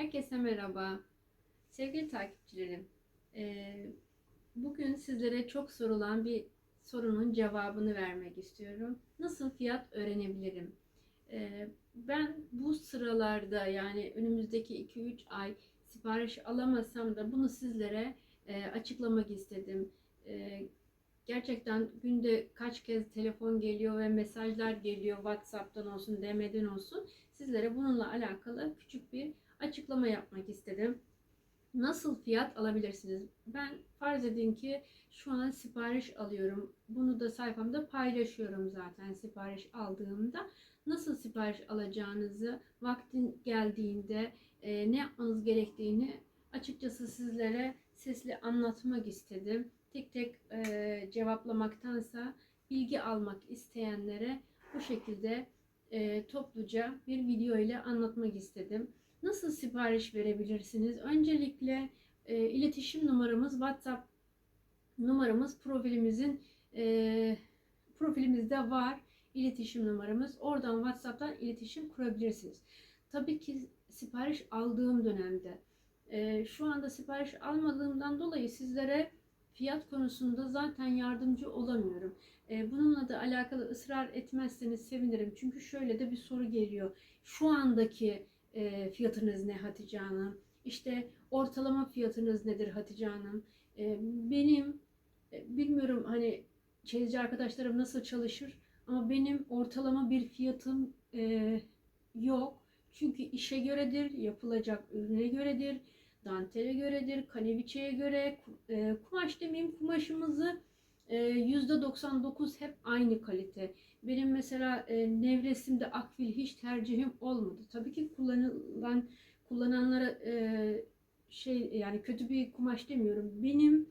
Herkese merhaba. Sevgili takipçilerim, eee, bugün sizlere çok sorulan bir sorunun cevabını vermek istiyorum. Nasıl fiyat öğrenebilirim? Eee, ben bu sıralarda yani önümüzdeki 2-3 ay sipariş alamasam da bunu sizlere eee, açıklamak istedim. Gerçekten günde kaç kez telefon geliyor ve mesajlar geliyor WhatsApp'tan olsun, DM'den olsun. Sizlere bununla alakalı küçük bir açıklama yapmak istedim. Nasıl fiyat alabilirsiniz? Ben farz edin ki şu an sipariş alıyorum. Bunu da sayfamda paylaşıyorum zaten sipariş aldığımda. Nasıl sipariş alacağınızı vaktin geldiğinde e, ne yapmanız gerektiğini açıkçası sizlere sesli anlatmak istedim. Tek tek e, cevaplamaktansa bilgi almak isteyenlere bu şekilde e, topluca bir video ile anlatmak istedim. Nasıl sipariş verebilirsiniz? Öncelikle e, iletişim numaramız WhatsApp numaramız profilimizin e, profilimizde var. İletişim numaramız. Oradan WhatsApp'tan iletişim kurabilirsiniz. Tabii ki sipariş aldığım dönemde e, şu anda sipariş almadığımdan dolayı sizlere fiyat konusunda zaten yardımcı olamıyorum. E, bununla da alakalı ısrar etmezseniz sevinirim. Çünkü şöyle de bir soru geliyor. Şu andaki e, fiyatınız ne Hatice Hanım? İşte ortalama fiyatınız nedir Hatice Hanım? E, benim e, bilmiyorum hani çeyici arkadaşlarım nasıl çalışır ama benim ortalama bir fiyatım yok. Çünkü işe göredir, yapılacak ürüne göredir, dantele göredir, kaneviçeye göre, e, kumaş demeyeyim kumaşımızı e, %99 hep aynı kalite. Benim mesela e, nevresimde akvil hiç tercihim olmadı. Tabii ki kullanılan kullananlara e, şey yani kötü bir kumaş demiyorum. Benim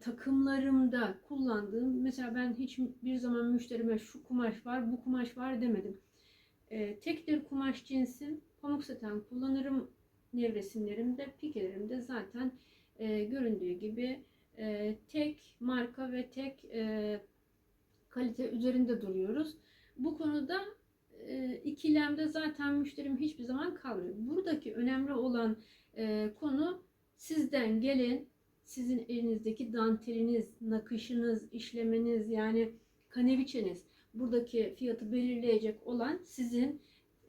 takımlarımda kullandığım mesela ben hiç bir zaman müşterime şu kumaş var, bu kumaş var demedim. E, tektir kumaş cinsim pamuk saten kullanırım nevresimlerimde, pikelerimde zaten e, göründüğü gibi e, tek marka ve tek e, kalite üzerinde duruyoruz. Bu konuda e, ikilemde zaten müşterim hiçbir zaman kalmıyor. Buradaki önemli olan e, konu sizden gelen sizin elinizdeki danteliniz, nakışınız, işlemeniz yani kaneviçeniz buradaki fiyatı belirleyecek olan sizin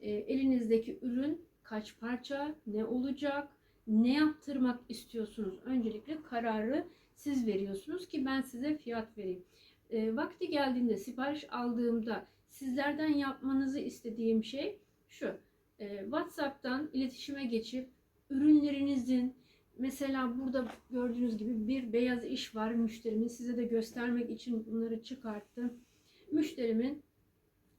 e, elinizdeki ürün kaç parça, ne olacak, ne yaptırmak istiyorsunuz. Öncelikle kararı siz veriyorsunuz ki ben size fiyat vereyim. E, vakti geldiğinde sipariş aldığımda sizlerden yapmanızı istediğim şey şu. E, WhatsApp'tan iletişime geçip ürünlerinizin mesela burada gördüğünüz gibi bir beyaz iş var müşterimin size de göstermek için bunları çıkarttım. Müşterimin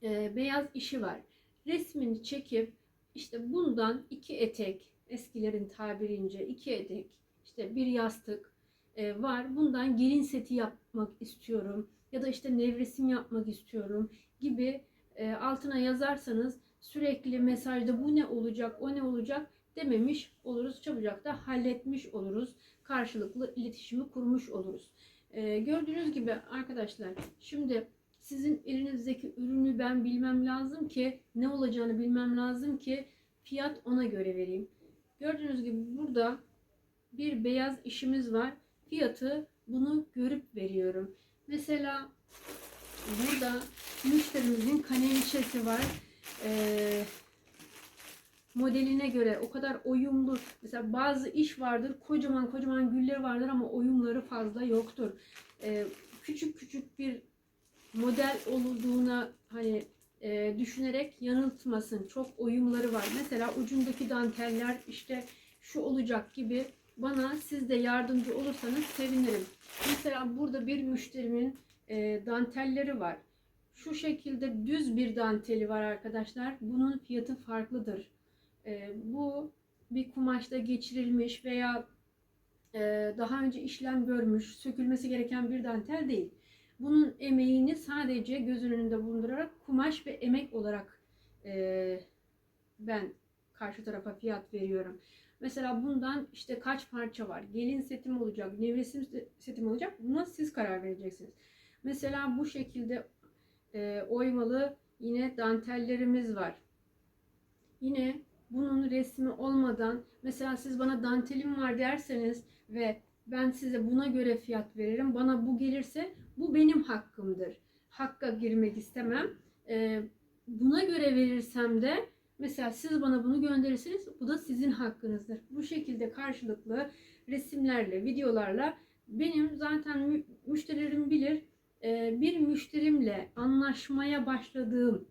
e, beyaz işi var. Resmini çekip işte bundan iki etek eskilerin tabirince iki etek işte bir yastık e, var. Bundan gelin seti yapmak istiyorum ya da işte nevresim yapmak istiyorum gibi e, altına yazarsanız sürekli mesajda bu ne olacak, o ne olacak dememiş oluruz. Çabucak da halletmiş oluruz. Karşılıklı iletişimi kurmuş oluruz. E, gördüğünüz gibi arkadaşlar şimdi sizin elinizdeki ürünü ben bilmem lazım ki ne olacağını bilmem lazım ki fiyat ona göre vereyim. Gördüğünüz gibi burada bir beyaz işimiz var. Fiyatı bunu görüp veriyorum. Mesela burada müşterimizin kaneviçesi var. Ee, modeline göre o kadar uyumlu. Mesela bazı iş vardır, kocaman kocaman gülleri vardır ama oyumları fazla yoktur. Ee, küçük küçük bir model olduğuna hani e, düşünerek yanıltmasın. Çok oyumları var. Mesela ucundaki danteller işte şu olacak gibi bana siz de yardımcı olursanız sevinirim. Mesela burada bir müşterimin e, dantelleri var. Şu şekilde düz bir danteli var arkadaşlar. Bunun fiyatı farklıdır. E, bu bir kumaşta geçirilmiş veya e, daha önce işlem görmüş, sökülmesi gereken bir dantel değil. Bunun emeğini sadece göz önünde bulundurarak kumaş ve emek olarak e, ben karşı tarafa fiyat veriyorum. Mesela bundan işte kaç parça var? Gelin setim olacak, nevresim setim olacak. Buna siz karar vereceksiniz. Mesela bu şekilde e, oymalı yine dantellerimiz var. Yine bunun resmi olmadan mesela siz bana dantelim var derseniz ve ben size buna göre fiyat veririm. Bana bu gelirse bu benim hakkımdır. Hakka girmek istemem. Ee, buna göre verirsem de mesela siz bana bunu gönderirseniz bu da sizin hakkınızdır. Bu şekilde karşılıklı resimlerle, videolarla benim zaten mü- müşterilerim bilir e, bir müşterimle anlaşmaya başladığım,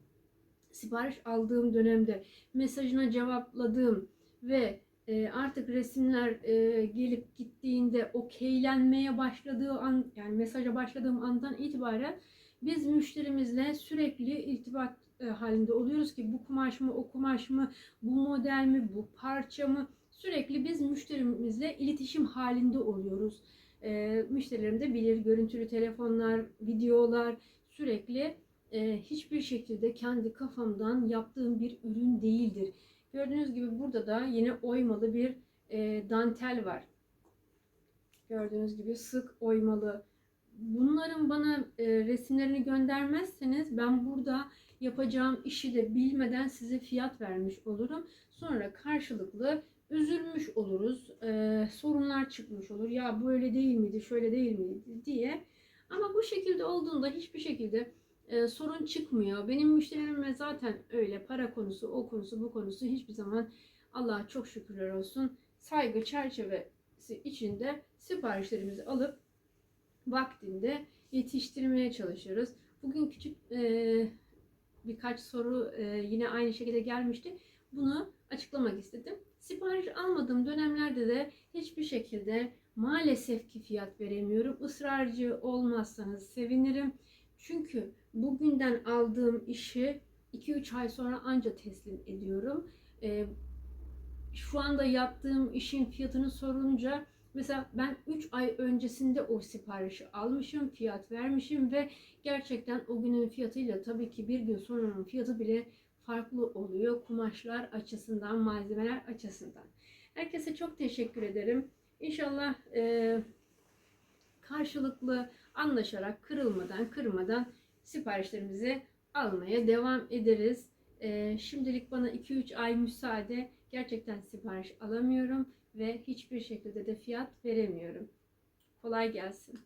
sipariş aldığım dönemde mesajına cevapladığım ve e, artık resimler e, gelip gittiğinde okeylenmeye başladığı an yani mesaja başladığım andan itibaren biz müşterimizle sürekli irtibat e, halinde oluyoruz ki bu kumaş mı o kumaş mı bu model mi bu parça mı sürekli biz müşterimizle iletişim halinde oluyoruz. E, müşterilerim de bilir görüntülü telefonlar, videolar sürekli hiçbir şekilde kendi kafamdan yaptığım bir ürün değildir. Gördüğünüz gibi burada da yine oymalı bir e, dantel var. Gördüğünüz gibi sık oymalı. Bunların bana e, resimlerini göndermezseniz ben burada yapacağım işi de bilmeden size fiyat vermiş olurum. Sonra karşılıklı üzülmüş oluruz. E, sorunlar çıkmış olur. Ya böyle değil miydi, şöyle değil miydi diye. Ama bu şekilde olduğunda hiçbir şekilde e, sorun çıkmıyor. Benim müşterilerime zaten öyle para konusu, o konusu, bu konusu hiçbir zaman Allah'a çok şükürler olsun saygı çerçevesi içinde siparişlerimizi alıp vaktinde yetiştirmeye çalışıyoruz. Bugün küçük e, birkaç soru e, yine aynı şekilde gelmişti. Bunu açıklamak istedim. Sipariş almadığım dönemlerde de hiçbir şekilde maalesef ki fiyat veremiyorum. Israrcı olmazsanız sevinirim. Çünkü bugünden aldığım işi 2-3 ay sonra anca teslim ediyorum. Ee, şu anda yaptığım işin fiyatını sorunca mesela ben 3 ay öncesinde o siparişi almışım, fiyat vermişim ve gerçekten o günün fiyatıyla tabii ki bir gün sonranın fiyatı bile farklı oluyor kumaşlar açısından, malzemeler açısından. Herkese çok teşekkür ederim. İnşallah e, karşılıklı anlaşarak, kırılmadan, kırmadan siparişlerimizi almaya devam ederiz. Ee, şimdilik bana 2-3 ay müsaade. Gerçekten sipariş alamıyorum ve hiçbir şekilde de fiyat veremiyorum. Kolay gelsin.